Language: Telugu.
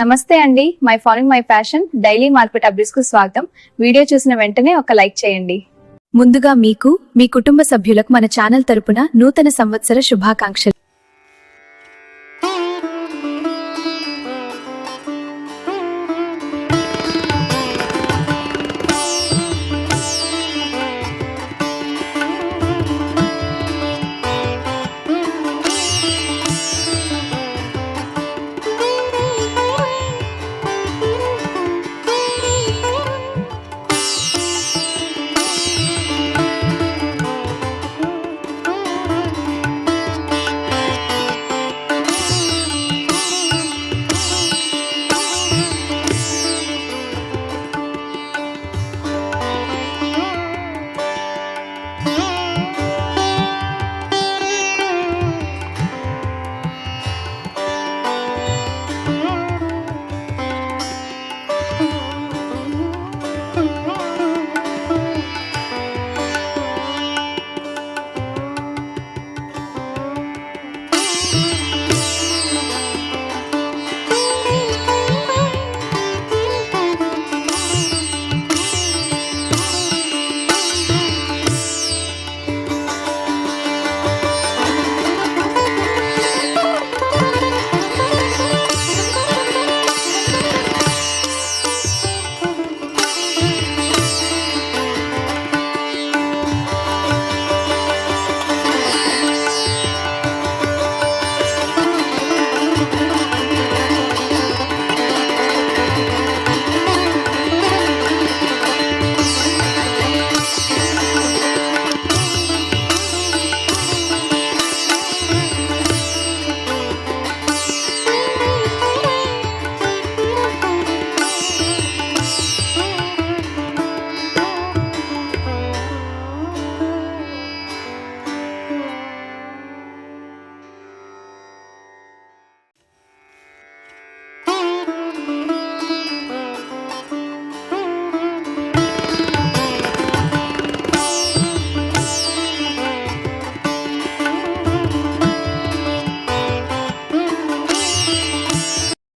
నమస్తే అండి. My following my fashion. Daily market అప్డేట్స్కు స్వాగతం. వీడియో చూసిన వెంటనే ఒక లైక్ చేయండి. ముందుగా మీకు మీ కుటుంబ సభ్యులకు మన ఛానల్ తరపున నూతన సంవత్సర శుభాకాంక్షలు.